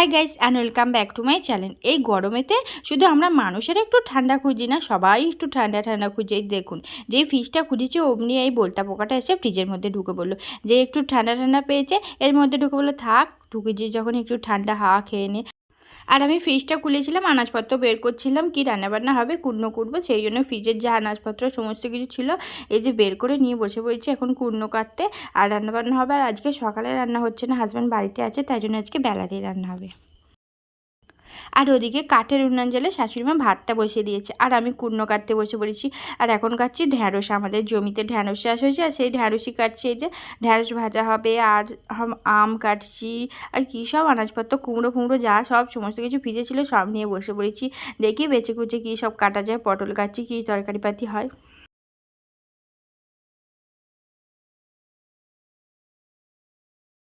Hi guys and welcome back to my channel এই গরমেতে শুধু আমরা মানুষের একটু ঠান্ডা খুঁজি না, সবাই একটু ঠান্ডা ঠান্ডা খুঁজে দেখুন। যেই ফ্রিজটা খুঁজেছে, অমনি এই বলতা পোকাটা এসে ফ্রিজের মধ্যে ঢুকে বলল যে একটু ঠান্ডা ঠান্ডা পেয়েছে, এর মধ্যে ঢুকে বলল থাক ঢুকে যে যখন একটু ঠান্ডা হাওয়া খেয়ে নে আর আমি ফ্রিজটা খুলেছিলাম, আনাজপত্র বের করছিলাম, কি রান্নাবান্না হবে, কুর্নো কুটবো, সেই জন্য ফ্রিজের যা আনাজপত্র সমস্ত কিছু ছিল, এই যে বের করে নিয়ে বসে পড়েছি এখন কুর্নো কাটতে। আর রান্নাবান্না হবে, আর আজকে সকালে রান্না হচ্ছে না হাজব্যান্ড বাড়িতে আছে, তাই জন্য আজকে বেলাতেই রান্না হবে। আর ওদিকে কাঠের উন্নয়ন জলে শাশুড়িমা ভাতটা বসিয়ে দিয়েছে। আর আমি কুর্নো কাটতে বসে পড়েছি। আর এখন কাটছি ঢ্যাঁড়স। আমাদের জমিতে ঢ্যাঁড়স চাষ হয়েছে। আর সেই ঢ্যাঁড়সই কাটছি এই যে ঢ্যাঁড়স ভাজা হবে, আর আম কাটছি, আর কী সব আনাজপত্র, কুমড়ো ফুমড়ো যা সব সমস্ত কিছু ভিজে ছিল সব নিয়ে বসে পড়েছি। দেখি বেছে কুচে কী সব কাটা যায়, পটল কাটছি, কী তরকারি পাতি হয়।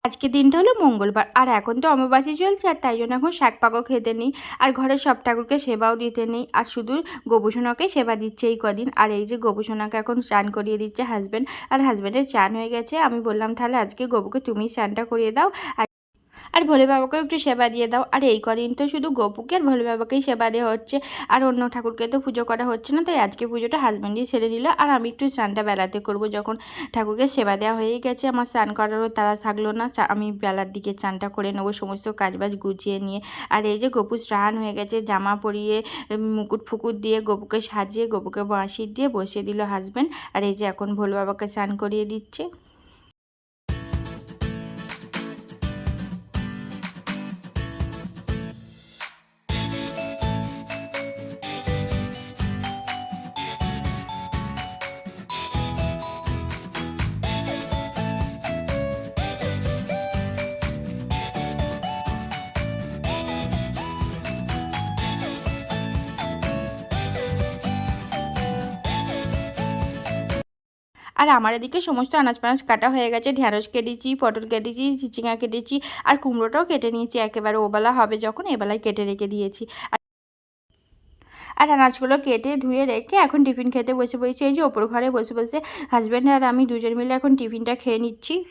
আজকে দিনটা হলো মঙ্গলবার, আর এখন তো অমাবাসী চলছে, আর তাই জন্য এখন শাক পাকও খেতে নেই, আর ঘরের সব ঠাকুরকে সেবাও দিতে নেই, আর শুধু গোপুসোনাকে সেবা দিচ্ছে এই কদিন, আর এই যে গোপুসোনাকে এখন স্নান করিয়ে দিচ্ছে হাজব্যান্ড আর হাজব্যান্ডের চান হয়ে গেছে, আমি বললাম তাহলে আজকে গবুকে তুমি স্নানটা করিয়ে দাও, আর আর ভোলে বাবাকেও একটু সেবা দিয়ে দাও। আর এই কদিন তো শুধু গোপুকে আর ভোলে বাবাকেই সেবা দেওয়া হচ্ছে। আর অন্য ঠাকুরকে তো পুজো করা হচ্ছে না, তাই আজকে পুজোটা হাজব্যান্ডই ছেড়ে নিল। আর আমি একটু স্নানটা বেলাতে করব, যখন ঠাকুরকে সেবা দেওয়া হয়ে গেছে। আমার স্নান করারও তারা থাকল না আমি বেলার দিকে স্নানটা করে নেব, সমস্ত কাজবাজ গুছিয়ে নিয়ে। আর এই যে গপু স্নান হয়ে গেছে, জামা পরিয়ে মুকুট ফুকুট দিয়ে গপুকে সাজিয়ে, গপুকে বাঁশি দিয়ে বসিয়ে দিল হাজব্যান্ড আর এই যে এখন ভোলে বাবাকে স্নান করিয়ে দিচ্ছে। আর আমার এদিকে সমস্ত আনাজ পানাজ কাটা হয়ে গেছে। ঢ্যাঁড়স কেটেছি, পটল কেটেছি চিচিঙা কেটেছি, আর কুমড়োটাও কেটে নিয়েছি। একেবারে ওবেলা হবে যখন, এবেলায় কেটে রেখে দিয়েছি। আর- আনাজগুলো কেটে ধুয়ে রেখে এখন টিফিন খেতে বসে পড়েছি। এই যে ওপর ঘরে বসে বসে হাজব্যান্ড আর আমি দুজন মিলে এখন টিফিনটা খেয়ে নিচ্ছি।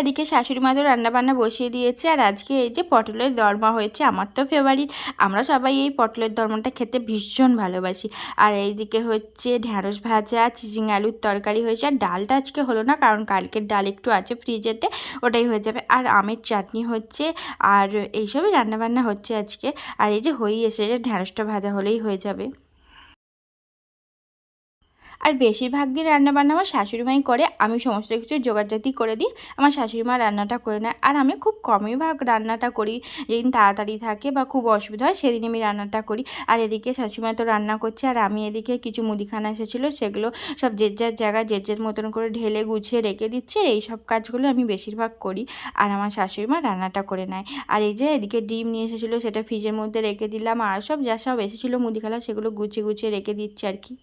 এদিকে শাশুড়ি মা রান্নাবান্না বসিয়ে দিয়েছে, আর আজকে এই যে পটলের দরমা হয়েছে আমার তো ফেভারিট আমরা সবাই এই পটলের দরমাটা খেতে ভীষণ ভালোবাসি। আর এইদিকে হচ্ছে ঢ্যাঁড়স ভাজা, চিচিং আলুর তরকারি হয়েছে, আর ডালটা আজকে হলো না, কারণ কালকের ডাল একটু আছে ফ্রিজেতে, ওটাই হয়ে যাবে। আর আমের চাটনি হচ্ছে, আর এইসবই রান্নাবান্না হচ্ছে আজকে। আর এই যে হয়েই এসেছে, ঢ্যাঁড়সটা ভাজা হলেই হয়ে যাবে। আর বেশিরভাগ দিন রান্নাবান্না আমার শাশুড়ি মাই করে, আমি সমস্ত কিছু জোগাড়জাতি করে দিই, আমার শাশুড়ি মা রান্নাটা করে নেয়। আর আমি খুব কমই ভাগ রান্নাটা করি, যেদিন তাড়াতাড়ি থাকে বা খুব অসুবিধা হয় সেদিন আমি রান্নাটা করি। আর এদিকে শাশুড়ি মা তো রান্না করছে, আর আমি এদিকে কিছু মুদিখানা এসেছিল, সেগুলো সব যে যার জায়গায় যে যার মতন করে ঢেলে গুছিয়ে রেখে দিচ্ছে, আর এই সব কাজগুলো আমি বেশিরভাগ করি, আর আমার শাশুড়ি মা রান্নাটা করে নেয়। আর এই যে এদিকে ডিম নিয়ে এসেছিল, সেটা ফ্রিজের মধ্যে রেখে দিলাম, আর সব যা সব এসেছিল মুদিখানা, সেগুলো গুছিয়ে গুছিয়ে রেখে দিচ্ছে আর কি।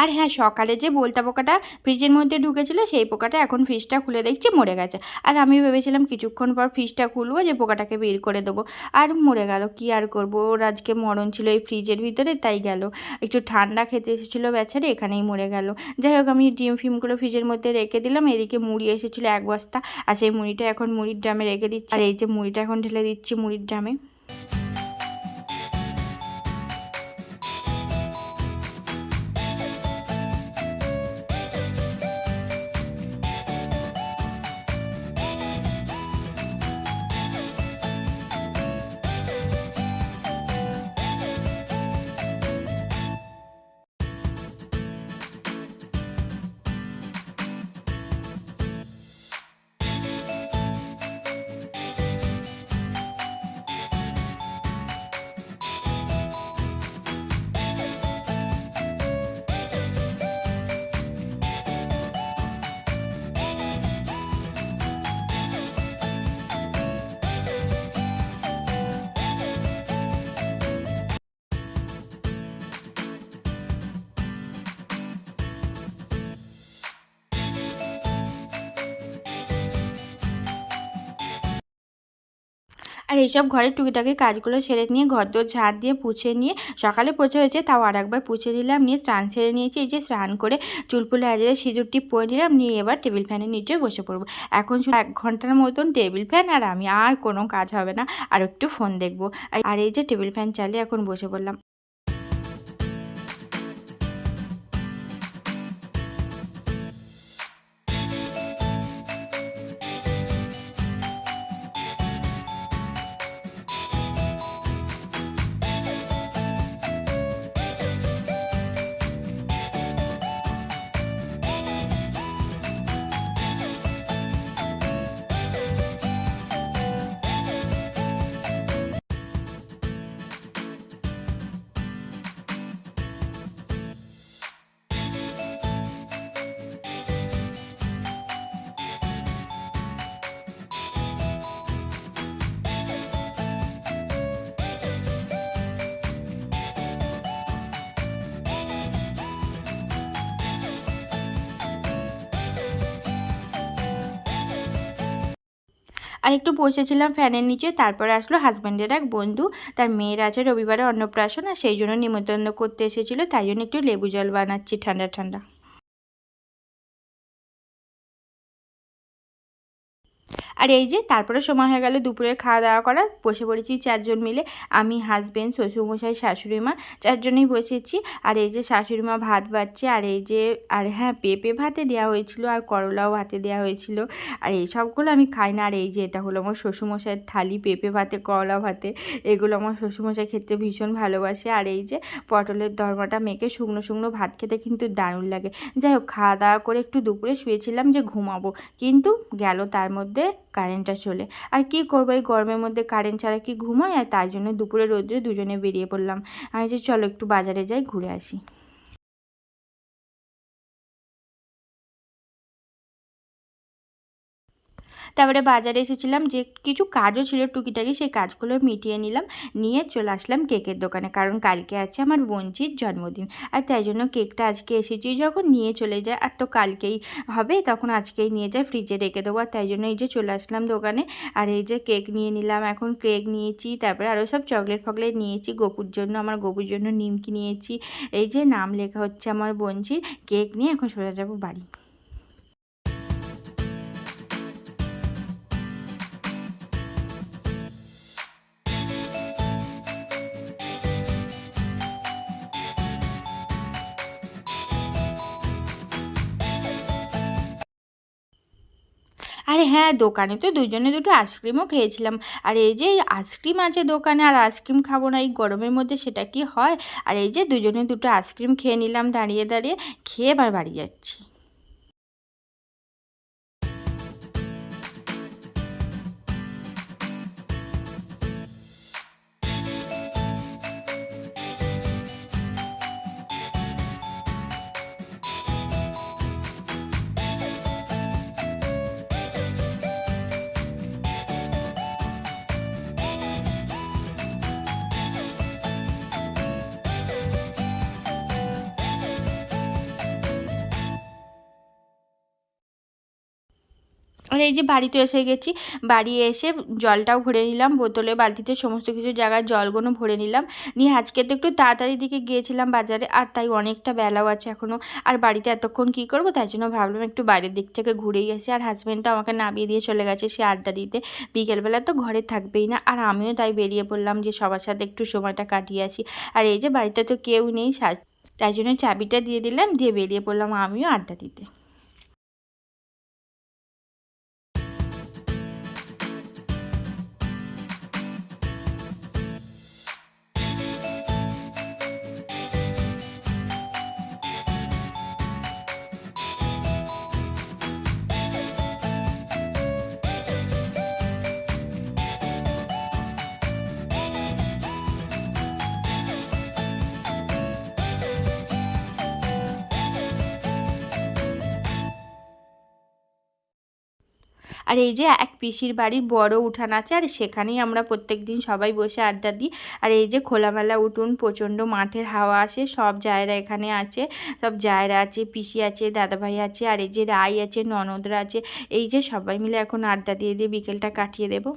আর হ্যাঁ সকালে যে বলতা পোকাটা ফ্রিজের মধ্যে ঢুকেছিল, সেই পোকাটা এখন ফ্রিজটা খুলে দেখছি, মরে গেছে। আর আমি ভেবেছিলাম কিছুক্ষণ পর ফ্রিজটা খুলবো, যে পোকাটাকে বের করে দেবো। আর মরে গেল, কি আর করব? ওর আজকে মরণ ছিল এই ফ্রিজের ভিতরে, তাই গেল। একটু ঠান্ডা খেতে এসেছিল বেচারে, এখানেই মরে গেল। যাই হোক, আমি ডিম ফিমগুলো ফ্রিজের মধ্যে রেখে দিলাম। এদিকে মুড়ি এসেছিল এক বস্তা, আর সেই মুড়িটা এখন মুড়ির ড্রামে রেখে দিচ্ছি। আর এই যে মুড়িটা এখন ঢেলে দিচ্ছি মুড়ির ড্রামে। আর এইসব ঘরের টুকিটাকি কাজগুলো সেরে নিয়ে ঘর দোর ঝাঁট দিয়ে পুছে নিয়ে, সকালে পোছা হয়েছে তাও আর একবার পুছে দিলাম নিয়ে স্নান সেরে নিয়েছি, এই যে স্নান করে চুলপুলে আজরে সিঁদুরটি পরে নিলাম, নিয়ে এবার টেবিল ফ্যানের নিচে বসে পড়ব। এখন শুধু এক ঘণ্টার মতন টেবিল ফ্যান আর আমি আর কোনো কাজ হবে না, আর একটু ফোন দেখব। আর এই যে টেবিল ফ্যান চালিয়ে এখন বসে পড়লাম। আর একটু বসেছিলাম ফ্যানের নিচে, তারপরে আসলো হাজব্যান্ডের এক বন্ধু। তার মেয়ের আছে রবিবারে অন্নপ্রাশন আর সেই জন্য নিমন্ত্রণ করতে এসেছিল, তাই জন্য একটু লেবু জল বানাচ্ছি ঠান্ডা ঠান্ডা। আর এই যে তারপরে সময় হয়ে গেল দুপুরের খাওয়া দাওয়া করা বসে পড়েছি চারজন মিলে। আমি হাজব্যান্ড শ্বশুরমশাই শাশুড়ি মা চারজনেই বসেছি। আর এই যে শাশুড়ি মা ভাত বাচ্ছে আর এই যে, আর হ্যাঁ পেঁপে ভাতে দেওয়া হয়েছিল আর করলাও ভাতে দেওয়া হয়েছিল। আর এই সবগুলো আমি খাই না। আর এই যে এটা হলো আমার শ্বশুরমশাইয়ের থালি, পেঁপে ভাতে, করলা ভাতে। এগুলো আমার শ্বশুরমশাই খেতে ভীষণ ভালোবাসে। আর এই যে পটলের দরমাটা মেখে শুকনো শুকনো ভাত খেতে কিন্তু দারুণ লাগে। যাই হোক, খাওয়া দাওয়া করে একটু দুপুরে শুয়েছিলাম যে ঘুমাবো। কিন্তু গেল তার মধ্যে কারেন্টটা চলে। আর কি করব? এই গরমের মধ্যে কারেন্ট ছাড়া কি ঘুমায়? আর তার জন্য দুপুরে রোদ্রে দুজনে বেরিয়ে পড়লাম। আমি যে চলো একটু বাজারে যাই, ঘুরে আসি। তারপরে বাজারে এসেছিলাম, যে কিছু কাজও ছিল টুকিটাকি, সেই কাজগুলো মিটিয়ে নিলাম, নিয়ে চলে আসলাম কেকের দোকানে, কারণ কালকে আছে আমার বোনজির জন্মদিন। আর তাই জন্য কেকটা আজকে এসেছি, যখন নিয়ে চলে যায়, আর তো কালকেই হবে, তখন আজকেই নিয়ে যায়, ফ্রিজে রেখে দেবো। আর তাই জন্য এই যে চলে আসলাম দোকানে, আর এই যে কেক নিয়ে নিলাম, এখন কেক নিয়েছি, তারপরে আরও সব চকলেট ফকলেট নিয়েছি, গপুর জন্য, আমার গপুর জন্য নিমকি নিয়েছি, এই যে নাম লেখা হচ্ছে আমার বোনজির কেক নিয়ে এখন সোজা যাব বাড়ি। আরে হ্যাঁ দোকানে তো দুজনে দুটো আইসক্রিমও খেয়েছিলাম। আর এই যে আইসক্রিম আছে দোকানে আর আইসক্রিম খাব না, এই গরমের মধ্যে সেটা কি হয়? আর এই যে দুজনে দুটো আইসক্রিম খেয়ে নিলাম, দাঁড়িয়ে দাঁড়িয়ে, খেয়ে এবার বাড়ি যাচ্ছি। আর এই যে বাড়িতে এসে গেছি, বাড়ি এসে জলটাও ভরে নিলাম, বোতলে, বালতিতে সমস্ত কিছু জায়গায় জলগুলো ভরে নিলাম। নিয়ে আজকে তো একটু তাড়াতাড়ি দিকে গিয়েছিলাম বাজারে, আর তাই অনেকটা বেলাও আছে এখনও আর বাড়িতে এতক্ষণ কী করব? তাই জন্য ভাবলাম একটু বাইরের দিক থেকে ঘুরেই আসি। আর হাজব্যান্ডটা আমাকে নামিয়ে দিয়ে চলে গেছে সে আড্ডা দিতে। বিকেলবেলা তো ঘরে থাকবেই না। আর আমিও তাই বেরিয়ে পড়লাম যে সবার সাথে একটু সময়টা কাটিয়ে আসি। আর এই যে বাড়িতে তো কেউ নেই তাই জন্য চাবিটা দিয়ে দিলাম, দিয়ে বেরিয়ে পড়লাম আমিও আড্ডা দিতে। আর এই যে এক পিসির বাড়ির বড় উঠান আছে, আর সেখানেই আমরা প্রত্যেক দিন সবাই বসে আড্ডা দিই। আর এই যে খোলামেলা উঠুন, প্রচণ্ড মাঠের হাওয়া আসে, সব জায়গা এখানে আছে, সব জায়গা আছে, পিসি আছে, দাদাভাই আছে, আর এই যে রাই আছে, ননদরা আছে, এই যে সবাই মিলে এখন আড্ডা দিয়ে দিয়ে বিকেলটা কাটিয়ে দেবো।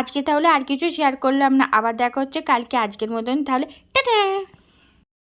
আজকে তাহলে আর কিছু শেয়ার করলাম না, আবার দেখা হচ্ছে কালকে আজকের মতন, তাহলে টাটা!